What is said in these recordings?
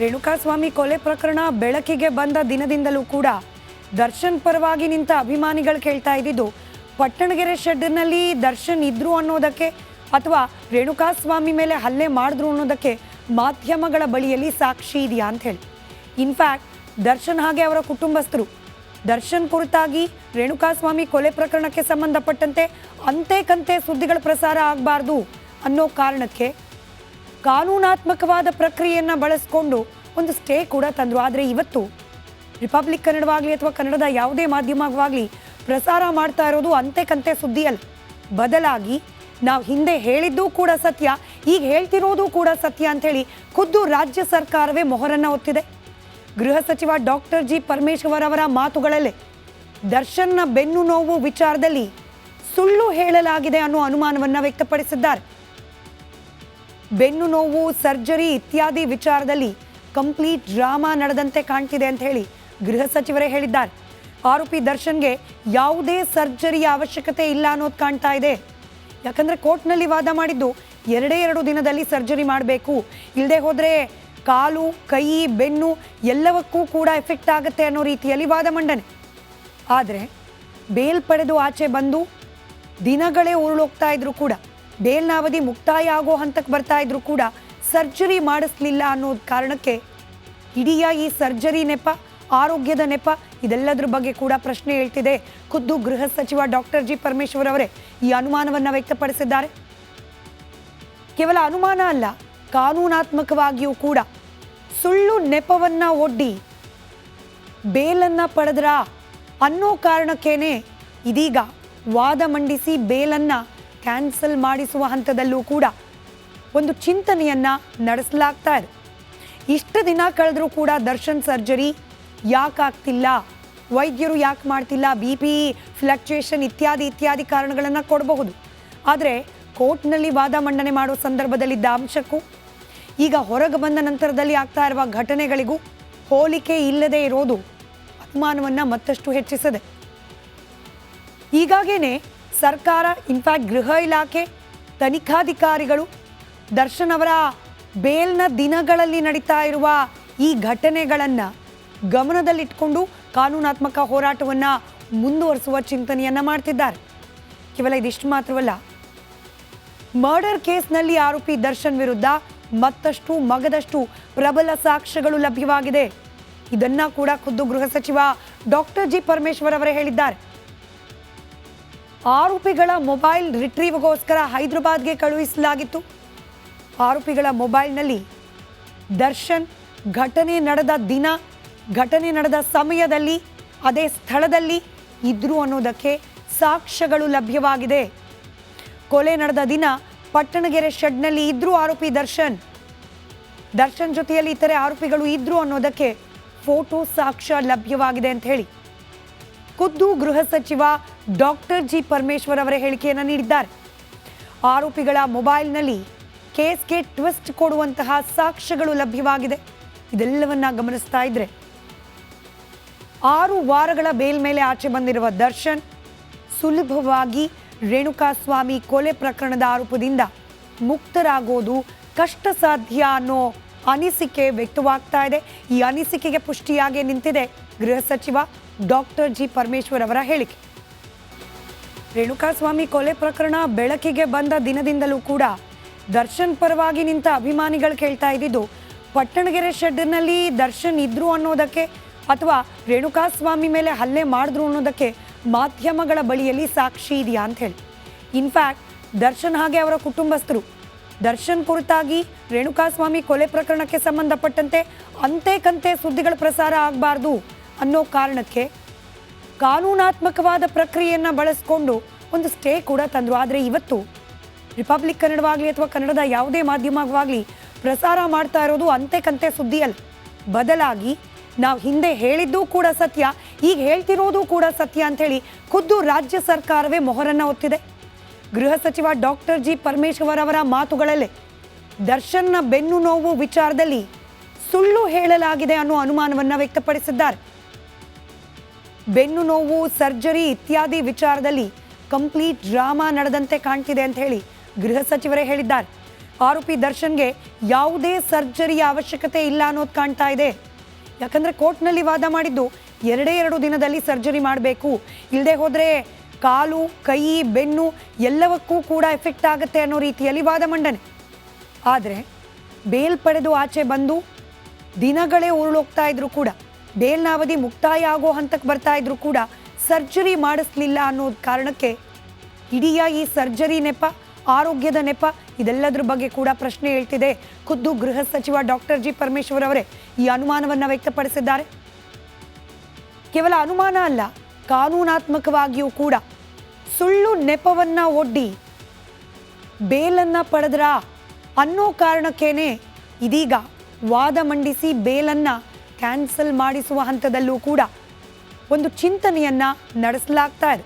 ರೇಣುಕಾಸ್ವಾಮಿ ಕೊಲೆ ಪ್ರಕರಣ ಬೆಳಕಿಗೆ ಬಂದ ದಿನದಿಂದಲೂ ಕೂಡ ದರ್ಶನ್ ಪರವಾಗಿ ನಿಂತ ಅಭಿಮಾನಿಗಳು ಕೇಳ್ತಾ ಇದ್ದಿದ್ದು, ಪಟ್ಟಣಗೆರೆ ಶೆಡ್ನಲ್ಲಿ ದರ್ಶನ್ ಇದ್ರು ಅನ್ನೋದಕ್ಕೆ ಅಥವಾ ರೇಣುಕಾಸ್ವಾಮಿ ಮೇಲೆ ಹಲ್ಲೆ ಮಾಡಿದ್ರು ಅನ್ನೋದಕ್ಕೆ ಮಾಧ್ಯಮಗಳ ಬಳಿಯಲ್ಲಿ ಸಾಕ್ಷಿ ಇದೆಯಾ ಅಂತ ಹೇಳಿ. ಇನ್ಫ್ಯಾಕ್ಟ್ ದರ್ಶನ್ ಹಾಗೆ ಅವರ ಕುಟುಂಬಸ್ಥರು, ದರ್ಶನ್ ಕುರಿತಾಗಿ ರೇಣುಕಾಸ್ವಾಮಿ ಕೊಲೆ ಪ್ರಕರಣಕ್ಕೆ ಸಂಬಂಧಪಟ್ಟಂತೆ ಅಂತೆ ಕಂತೆ ಸುದ್ದಿಗಳ ಪ್ರಸಾರ ಆಗಬಾರ್ದು ಅನ್ನೋ ಕಾರಣಕ್ಕೆ ಕಾನೂನಾತ್ಮಕವಾದ ಪ್ರಕ್ರಿಯೆಯನ್ನು ಬಳಸಿಕೊಂಡು ಒಂದು ಸ್ಟೇ ಕೂಡ ತಂದರು. ಆದರೆ ಇವತ್ತು ರಿಪಬ್ಲಿಕ್ ಕನ್ನಡವಾಗಲಿ ಅಥವಾ ಕನ್ನಡದ ಯಾವುದೇ ಮಾಧ್ಯಮವಾಗಲಿ ಪ್ರಸಾರ ಮಾಡ್ತಾ ಇರೋದು ಅಂತೆ ಕಂತೆ ಸುದ್ದಿ ಅಲ್ಲ ಬದಲಾಗಿ ನಾವು ಹಿಂದೆ ಹೇಳಿದ್ದೂ ಕೂಡ ಸತ್ಯ, ಈಗ ಹೇಳ್ತಿರೋದು ಕೂಡ ಸತ್ಯ ಅಂಥೇಳಿ ಖುದ್ದು ರಾಜ್ಯ ಸರ್ಕಾರವೇ ಮೊಹರನ್ನು ಒತ್ತಿದೆ ಗೃಹ ಸಚಿವ ಡಾಕ್ಟರ್ ಜಿ ಪರಮೇಶ್ವರ್ ಅವರ ಮಾತುಗಳಲ್ಲೇ ದರ್ಶನ್ನ ಬೆನ್ನು ನೋವು ವಿಚಾರದಲ್ಲಿ ಸುಳ್ಳು ಹೇಳಲಾಗಿದೆ ಅನ್ನೋ ಅನುಮಾನವನ್ನು ವ್ಯಕ್ತಪಡಿಸಿದ್ದಾರೆ. ಬೆನ್ನು ನೋವು, ಸರ್ಜರಿ ಇತ್ಯಾದಿ ವಿಚಾರದಲ್ಲಿ ಕಂಪ್ಲೀಟ್ ಡ್ರಾಮಾ ನಡೆದಂತೆ ಕಾಣ್ತಿದೆ ಅಂತ ಹೇಳಿ ಗೃಹ ಸಚಿವರೇ ಹೇಳಿದ್ದಾರೆ. ಆರೋಪಿ ದರ್ಶನ್ಗೆ ಯಾವುದೇ ಸರ್ಜರಿಯ ಅವಶ್ಯಕತೆ ಇಲ್ಲ ಅನ್ನೋದು ಕಾಣ್ತಾ ಇದೆ. ಯಾಕಂದ್ರೆ ಕೋರ್ಟ್ನಲ್ಲಿ ವಾದ ಮಾಡಿದ್ದು ಎರಡೇ ಎರಡು ದಿನದಲ್ಲಿ ಸರ್ಜರಿ ಮಾಡಬೇಕು. ಇಲ್ಲದೆ ಹೋದರೆ ಕಾಲು, ಕೈ, ಬೆನ್ನು ಎಲ್ಲವಕ್ಕೂ ಕೂಡ ಎಫೆಕ್ಟ್ ಆಗುತ್ತೆ ಅನ್ನೋ ರೀತಿಯಲ್ಲಿ ವಾದ ಮಂಡನೆ. ಆದರೆ ಬೇಲ್ ಪಡೆದು ಆಚೆ ಬಂದು ದಿನಗಳೇ ಉರುಳೋಗ್ತಾ ಇದ್ರು ಕೂಡ ಬೇಲ್ನ ಅವಧಿ ಮುಕ್ತಾಯ ಆಗೋ ಹಂತಕ್ಕೆ ಬರ್ತಾ ಇದ್ರು ಕೂಡ ಸರ್ಜರಿ ಮಾಡಿಸ್ಲಿಲ್ಲ ಅನ್ನೋ ಕಾರಣಕ್ಕೆ ಇಡೀ ಈ ಸರ್ಜರಿ ನೆಪ, ಆರೋಗ್ಯದ ನೆಪ, ಇದೆಲ್ಲದ್ರ ಬಗ್ಗೆ ಕೂಡ ಪ್ರಶ್ನೆ ಹೇಳ್ತಿದೆ. ಖುದ್ದು ಗೃಹ ಸಚಿವ ಡಾಕ್ಟರ್ ಜಿ ಪರಮೇಶ್ವರ್ ಅವರೇ ಈ ಅನುಮಾನವನ್ನು ವ್ಯಕ್ತಪಡಿಸಿದ್ದಾರೆ. ಕೇವಲ ಅನುಮಾನ ಅಲ್ಲ, ಕಾನೂನಾತ್ಮಕವಾಗಿಯೂ ಕೂಡ ಸುಳ್ಳು ನೆಪವನ್ನ ಒಡ್ಡಿ ಬೇಲನ್ನ ಪಡೆದ್ರ ಅನ್ನೋ ಕಾರಣಕ್ಕೇನೆ ಇದೀಗ ವಾದ ಮಂಡಿಸಿ ಬೇಲನ್ನ ಕ್ಯಾನ್ಸಲ್ ಮಾಡಿಸುವ ಹಂತದಲ್ಲೂ ಕೂಡ ಒಂದು ಚಿಂತನೆಯನ್ನ ನಡೆಸಲಾಗ್ತಾ ಇದೆ. ಇಷ್ಟು ದಿನ ಕಳೆದರೂ ಕೂಡ ದರ್ಶನ್ ಸರ್ಜರಿ ಯಾಕಾಗ್ತಿಲ್ಲ? ವೈದ್ಯರು ಯಾಕೆ ಮಾಡ್ತಿಲ್ಲ? ಬಿ ಪಿ, ಫ್ಲಕ್ಚುಯೇಷನ್ ಇತ್ಯಾದಿ ಇತ್ಯಾದಿ ಕಾರಣಗಳನ್ನು ಕೊಡಬಹುದು. ಆದರೆ ಕೋರ್ಟ್ನಲ್ಲಿ ವಾದ ಮಂಡನೆ ಮಾಡುವ ಸಂದರ್ಭದಲ್ಲಿದ್ದ ಅಂಶಕ್ಕೂ, ಈಗ ಹೊರಗೆ ಬಂದ ನಂತರದಲ್ಲಿ ಆಗ್ತಾ ಇರುವ ಘಟನೆಗಳಿಗೂ ಹೋಲಿಕೆ ಇಲ್ಲದೆ ಇರೋದು ಅನುಮಾನವನ್ನು ಮತ್ತಷ್ಟು ಹೆಚ್ಚಿಸಿದೆ. ಹೀಗಾಗೇನೆ ಸರ್ಕಾರ ಇನ್ಫ್ಯಾಕ್ಟ್ ಗೃಹ ಇಲಾಖೆ, ತನಿಖಾಧಿಕಾರಿಗಳು, ದರ್ಶನ್ ಅವರ ಬೇಲ್ನ ದಿನಗಳಲ್ಲಿ ನಡೀತಾ ಇರುವ ಈ ಘಟನೆಗಳನ್ನು ಗಮನದಲ್ಲಿಟ್ಕೊಂಡು ಕಾನೂನಾತ್ಮಕ ಹೋರಾಟವನ್ನು ಮುಂದುವರಿಸುವ ಚಿಂತನೆಯನ್ನು ಮಾಡ್ತಿದ್ದಾರೆ. ಕೇವಲ ಇದಿಷ್ಟು ಮಾತ್ರವಲ್ಲ. ಮರ್ಡರ್ ಕೇಸ್ನಲ್ಲಿ ಆರೋಪಿ ದರ್ಶನ್ ವಿರುದ್ಧ ಮತ್ತಷ್ಟು ಮಗದಷ್ಟು ಪ್ರಬಲ ಸಾಕ್ಷ್ಯಗಳು ಲಭ್ಯವಾಗಿದೆ. ಇದನ್ನ ಕೂಡ ಖುದ್ದು ಗೃಹ ಸಚಿವ ಡಾಕ್ಟರ್ ಜಿ ಪರಮೇಶ್ವರ್ ಅವರೇ ಹೇಳಿದ್ದಾರೆ. ಆರೋಪಿಗಳ ಮೊಬೈಲ್ ರಿಟ್ರೀವ್ಗೋಸ್ಕರ ಹೈದರಾಬಾದ್ಗೆ ಕಳುಹಿಸಲಾಗಿತ್ತು. ಆರೋಪಿಗಳ ಮೊಬೈಲ್ನಲ್ಲಿ ದರ್ಶನ್, ಘಟನೆ ನಡೆದ ದಿನ, ಘಟನೆ ನಡೆದ ಸಮಯದಲ್ಲಿ, ಅದೇ ಸ್ಥಳದಲ್ಲಿ ಇದ್ರು ಅನ್ನೋದಕ್ಕೆ ಸಾಕ್ಷ್ಯಗಳು ಲಭ್ಯವಾಗಿದೆ. ಕೊಲೆ ನಡೆದ ದಿನ ಪಟ್ಟಣಗೆರೆ ಶೆಡ್ನಲ್ಲಿ ಇದ್ರು ಆರೋಪಿ ದರ್ಶನ್. ದರ್ಶನ್ ಜೊತೆಯಲ್ಲಿ ಇತರೆ ಆರೋಪಿಗಳು ಇದ್ರು ಅನ್ನೋದಕ್ಕೆ ಫೋಟೋ ಸಾಕ್ಷ್ಯ ಲಭ್ಯವಾಗಿದೆ ಅಂತ ಹೇಳಿ. ಖುದ್ದು ಗೃಹ ಸಚಿವ ಡಾಕ್ಟರ್ ಜಿ ಪರಮೇಶ್ವರ್ ಅವರ ಹೇಳಿಕೆಯನ್ನು ನೀಡಿದ್ದಾರೆ. ಆರೋಪಿಗಳ ಮೊಬೈಲ್ನಲ್ಲಿ ಕೇಸ್ಗೆ ಟ್ವಿಸ್ಟ್ ಕೊಡುವಂತಹ ಸಾಕ್ಷ್ಯಗಳು ಲಭ್ಯವಾಗಿದೆ. ಇದೆಲ್ಲವನ್ನ ಗಮನಿಸ್ತಾ ಇದ್ರೆ. ಆರು ವಾರಗಳ ಬೇಲ್ ಮೇಲೆ ಆಚೆ ಬಂದಿರುವ ದರ್ಶನ್ ಸುಲಭವಾಗಿ ರೇಣುಕಾಸ್ವಾಮಿ ಕೊಲೆ ಪ್ರಕರಣದ ಆರೋಪದಿಂದ ಮುಕ್ತರಾಗೋದು ಕಷ್ಟ ಸಾಧ್ಯ ಅನ್ನೋ ಅನಿಸಿಕೆ ವ್ಯಕ್ತವಾಗ್ತಾ ಇದೆ. ಈ ಅನಿಸಿಕೆಗೆ ಪುಷ್ಟಿಯಾಗಿ ನಿಂತಿದೆ ಗೃಹ ಸಚಿವ ಡಾಕ್ಟರ್ ಜಿ ಪರಮೇಶ್ವರ್ ಅವರ ಹೇಳಿಕೆ. ರೇಣುಕಾಸ್ವಾಮಿ ಕೊಲೆ ಪ್ರಕರಣ ಬೆಳಕಿಗೆ ಬಂದ ದಿನದಿಂದಲೂ ಕೂಡ ದರ್ಶನ್ ಪರವಾಗಿ ನಿಂತ ಅಭಿಮಾನಿಗಳು ಕೇಳ್ತಾ ಇದ್ದಿದ್ದು, ಪಟ್ಟಣಗೆರೆ ಶೆಡ್ನಲ್ಲಿ ದರ್ಶನ್ ಇದ್ರು ಅನ್ನೋದಕ್ಕೆ ಅಥವಾ ರೇಣುಕಾಸ್ವಾಮಿ ಮೇಲೆ ಹಲ್ಲೆ ಮಾಡಿದ್ರು ಅನ್ನೋದಕ್ಕೆ ಮಾಧ್ಯಮಗಳ ಬಳಿಯಲ್ಲಿ ಸಾಕ್ಷಿ ಇದೆಯಾ ಅಂತ ಹೇಳಿ. ಇನ್ಫ್ಯಾಕ್ಟ್ ದರ್ಶನ್ ಹಾಗೆ ಅವರ ಕುಟುಂಬಸ್ಥರು, ದರ್ಶನ್ ಕುರಿತಾಗಿ ರೇಣುಕಾಸ್ವಾಮಿ ಕೊಲೆ ಪ್ರಕರಣಕ್ಕೆ ಸಂಬಂಧಪಟ್ಟಂತೆ ಅಂತೆ ಕಂತೆ ಸುದ್ದಿಗಳ ಪ್ರಸಾರ ಆಗಬಾರ್ದು ಅನ್ನೋ ಕಾರಣಕ್ಕೆ ಕಾನೂನಾತ್ಮಕವಾದ ಪ್ರಕ್ರಿಯೆಯನ್ನು ಬಳಸಿಕೊಂಡು ಒಂದು ಸ್ಟೇ ಕೂಡ ತಂದರು. ಆದರೆ ಇವತ್ತು ರಿಪಬ್ಲಿಕ್ ಕನ್ನಡವಾಗಲಿ ಅಥವಾ ಕನ್ನಡದ ಯಾವುದೇ ಮಾಧ್ಯಮವಾಗಲಿ ಪ್ರಸಾರ ಮಾಡ್ತಾ ಇರೋದು ಅಂತೆ ಕಂತೆ ಸುದ್ದಿ ಅಲ್ಲ ಬದಲಾಗಿ ನಾವು ಹಿಂದೆ ಹೇಳಿದ್ದೂ ಕೂಡ ಸತ್ಯ, ಈಗ ಹೇಳ್ತಿರೋದು ಕೂಡ ಸತ್ಯ ಅಂಥೇಳಿ ಖುದ್ದು ರಾಜ್ಯ ಸರ್ಕಾರವೇ ಮೊಹರನ್ನು ಒತ್ತಿದೆ ಗೃಹ ಸಚಿವ ಡಾಕ್ಟರ್ ಜಿ ಪರಮೇಶ್ವರ್ ಅವರ ಮಾತುಗಳಲ್ಲೇ ದರ್ಶನ್ನ ಬೆನ್ನು ನೋವು ವಿಚಾರದಲ್ಲಿ ಸುಳ್ಳು ಹೇಳಲಾಗಿದೆ ಅನ್ನೋ ಅನುಮಾನವನ್ನು ವ್ಯಕ್ತಪಡಿಸಿದ್ದಾರೆ. ಬೆನ್ನು ನೋವು, ಸರ್ಜರಿ ಇತ್ಯಾದಿ ವಿಚಾರದಲ್ಲಿ ಕಂಪ್ಲೀಟ್ ಡ್ರಾಮಾ ನಡೆದಂತೆ ಕಾಣ್ತಿದೆ ಅಂತ ಹೇಳಿ ಗೃಹ ಸಚಿವರೇ ಹೇಳಿದ್ದಾರೆ. ಆರೋಪಿ ದರ್ಶನ್ಗೆ ಯಾವುದೇ ಸರ್ಜರಿಯ ಅವಶ್ಯಕತೆ ಇಲ್ಲ ಅನ್ನೋದು ಕಾಣ್ತಾ ಇದೆ. ಯಾಕಂದ್ರೆ ಕೋರ್ಟ್ನಲ್ಲಿ ವಾದ ಮಾಡಿದ್ದು ಎರಡೇ ಎರಡು ದಿನದಲ್ಲಿ ಸರ್ಜರಿ ಮಾಡಬೇಕು. ಇಲ್ಲದೆ ಹೋದರೆ ಕಾಲು, ಕೈ, ಬೆನ್ನು ಎಲ್ಲವಕ್ಕೂ ಕೂಡ ಎಫೆಕ್ಟ್ ಆಗುತ್ತೆ ಅನ್ನೋ ರೀತಿಯಲ್ಲಿ ವಾದ ಮಂಡನೆ. ಆದರೆ ಬೇಲ್ ಪಡೆದು ಆಚೆ ಬಂದು ದಿನಗಳೇ ಉರುಳೋಗ್ತಾ ಇದ್ರು ಕೂಡ ಬೇಲ್ನ ಮುಕ್ತಾಯ ಆಗೋ ಹಂತಕ್ಕೆ ಬರ್ತಾ ಇದ್ರು ಕೂಡ ಸರ್ಜರಿ ಮಾಡಿಸ್ಲಿಲ್ಲ ಅನ್ನೋ ಕಾರಣಕ್ಕೆ ಇಡೀ ಈ ಸರ್ಜರಿ ನೆಪ, ಆರೋಗ್ಯದ ನೆಪ, ಇದೆಲ್ಲದ್ರ ಬಗ್ಗೆ ಕೂಡ ಪ್ರಶ್ನೆ ಹೇಳ್ತಿದೆ. ಖುದ್ದು ಗೃಹ ಸಚಿವ ಡಾಕ್ಟರ್ ಜಿ ಪರಮೇಶ್ವರ್ ಅವರೇ ಈ ಅನುಮಾನವನ್ನು ವ್ಯಕ್ತಪಡಿಸಿದ್ದಾರೆ. ಕೇವಲ ಅನುಮಾನ ಅಲ್ಲ, ಕಾನೂನಾತ್ಮಕವಾಗಿಯೂ ಕೂಡ ಸುಳ್ಳು ನೆಪವನ್ನ ಒಡ್ಡಿ ಬೇಲನ್ನ ಪಡೆದ್ರ ಅನ್ನೋ ಕಾರಣಕ್ಕೇನೆ ಇದೀಗ ವಾದ ಮಂಡಿಸಿ ಬೇಲನ್ನ ಕ್ಯಾನ್ಸಲ್ ಮಾಡಿಸುವ ಹಂತದಲ್ಲೂ ಕೂಡ ಒಂದು ಚಿಂತನೆಯನ್ನ ನಡೆಸಲಾಗ್ತಾ ಇದೆ.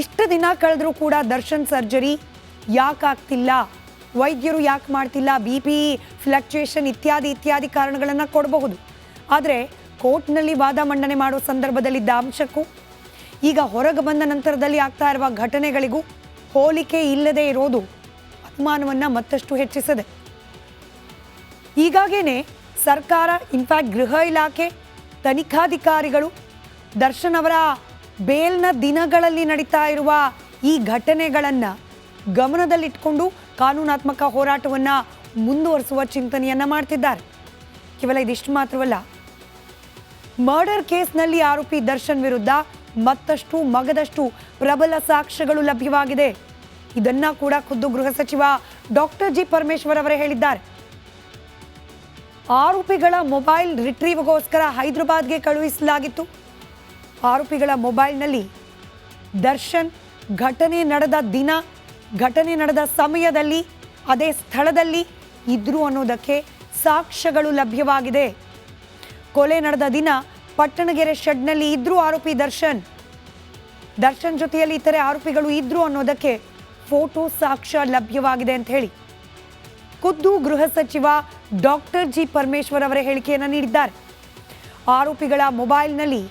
ಇಷ್ಟು ದಿನ ಕಳೆದರೂ ಕೂಡ ದರ್ಶನ್ ಸರ್ಜರಿ ಯಾಕಾಗ್ತಿಲ್ಲ? ವೈದ್ಯರು ಯಾಕೆ ಮಾಡ್ತಿಲ್ಲ? ಬಿ ಪಿ ಫ್ಲಕ್ಚುಯೇಷನ್ ಇತ್ಯಾದಿ ಇತ್ಯಾದಿ ಕಾರಣಗಳನ್ನು ಕೊಡಬಹುದು. ಆದರೆ ಕೋರ್ಟ್ನಲ್ಲಿ ವಾದ ಮಂಡನೆ ಮಾಡುವ ಸಂದರ್ಭದಲ್ಲಿದ್ದ ಅಂಶಕ್ಕೂ, ಈಗ ಹೊರಗೆ ಬಂದ ನಂತರದಲ್ಲಿ ಆಗ್ತಾ ಇರುವ ಘಟನೆಗಳಿಗೂ ಹೋಲಿಕೆ ಇಲ್ಲದೆ ಇರೋದು ಅನುಮಾನವನ್ನು ಮತ್ತಷ್ಟು ಹೆಚ್ಚಿಸಿದೆ. ಹೀಗಾಗೇನೆ ಸರ್ಕಾರ ಇನ್ಫ್ಯಾಕ್ಟ್ ಗೃಹ ಇಲಾಖೆ, ತನಿಖಾಧಿಕಾರಿಗಳು, ದರ್ಶನ್ ಅವರ ಬೇಲ್ನ ದಿನಗಳಲ್ಲಿ ನಡೀತಾ ಇರುವ ಈ ಘಟನೆಗಳನ್ನು ಗಮನದಲ್ಲಿಟ್ಕೊಂಡು ಕಾನೂನಾತ್ಮಕ ಹೋರಾಟವನ್ನು ಮುಂದುವರಿಸುವ ಚಿಂತನೆಯನ್ನು ಮಾಡ್ತಿದ್ದಾರೆ. ಕೇವಲ ಇದಿಷ್ಟು ಮಾತ್ರವಲ್ಲ. ಮರ್ಡರ್ ಕೇಸ್ನಲ್ಲಿ ಆರೋಪಿ ದರ್ಶನ್ ವಿರುದ್ಧ ಮತ್ತಷ್ಟು ಮಗದಷ್ಟು ಪ್ರಬಲ ಸಾಕ್ಷ್ಯಗಳು ಲಭ್ಯವಾಗಿದೆ. ಇದನ್ನ ಕೂಡ ಖುದ್ದು ಗೃಹ ಸಚಿವ ಡಾಕ್ಟರ್ ಜಿ ಪರಮೇಶ್ವರ್ ಅವರೇ ಹೇಳಿದ್ದಾರೆ. ಆರೋಪಿಗಳ ಮೊಬೈಲ್ ರಿಟ್ರೀವ್ಗೋಸ್ಕರ ಹೈದರಾಬಾದ್ಗೆ ಕಳುಹಿಸಲಾಗಿತ್ತು. ಆರೋಪಿಗಳ ಮೊಬೈಲ್ನಲ್ಲಿ ದರ್ಶನ್, ಘಟನೆ ನಡೆದ ದಿನ, ಘಟನೆ ನಡೆದ ಸಮಯದಲ್ಲಿ, ಅದೇ ಸ್ಥಳದಲ್ಲಿ ಇದ್ರು ಅನ್ನೋದಕ್ಕೆ ಸಾಕ್ಷ್ಯಗಳು ಲಭ್ಯವಾಗಿದೆ. ಕೊಲೆ ನಡೆದ ದಿನ ಪಟ್ಟಣಗೆರೆ ಶೆಡ್ನಲ್ಲಿ ಇದ್ರು ಆರೋಪಿ ದರ್ಶನ್. ದರ್ಶನ್ ಜೊತೆಯಲ್ಲಿ ಇತರೆ ಆರೋಪಿಗಳು ಇದ್ರು ಅನ್ನೋದಕ್ಕೆ ಫೋಟೋ ಸಾಕ್ಷ್ಯ ಲಭ್ಯವಾಗಿದೆ ಅಂತ ಹೇಳಿ. ಖುದ್ದು ಗೃಹ ಸಚಿವ ಡಾಕ್ಟರ್ ಜಿ ಪರಮೇಶ್ವರ್ ಅವರ ಹೇಳಿಕೆಯನ್ನು ನೀಡಿದ್ದಾರೆ. ಆರೋಪಿಗಳ ಮೊಬೈಲ್ನಲ್ಲಿ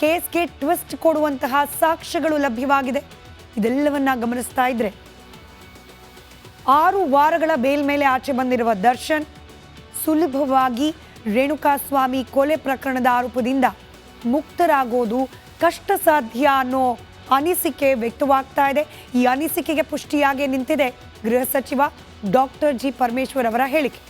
ಕೇಸ್ಗೆ ಟ್ವಿಸ್ಟ್ ಕೊಡುವಂತಹ ಸಾಕ್ಷ್ಯಗಳು ಲಭ್ಯವಾಗಿದೆ. ಇದೆಲ್ಲವನ್ನ ಗಮನಿಸ್ತಾ ಇದ್ರೆ. ಆರು ವಾರಗಳ ಬೇಲ್ ಮೇಲೆ ಆಚೆ ಬಂದಿರುವ ದರ್ಶನ್ ಸುಲಭವಾಗಿ ರೇಣುಕಾಸ್ವಾಮಿ ಕೊಲೆ ಪ್ರಕರಣದ ಆರೋಪದಿಂದ ಮುಕ್ತರಾಗೋದು ಕಷ್ಟ ಸಾಧ್ಯ ಅನ್ನೋ ಅನಿಸಿಕೆ ವ್ಯಕ್ತವಾಗ್ತಾ ಇದೆ. ಈ ಅನಿಸಿಕೆಗೆ ಪುಷ್ಟಿಯಾಗಿ ನಿಂತಿದೆ ಗೃಹ ಸಚಿವ ಡಾಕ್ಟರ್ ಜಿ ಪರಮೇಶ್ವರ್ ಅವರ ಹೇಳಿಕೆ.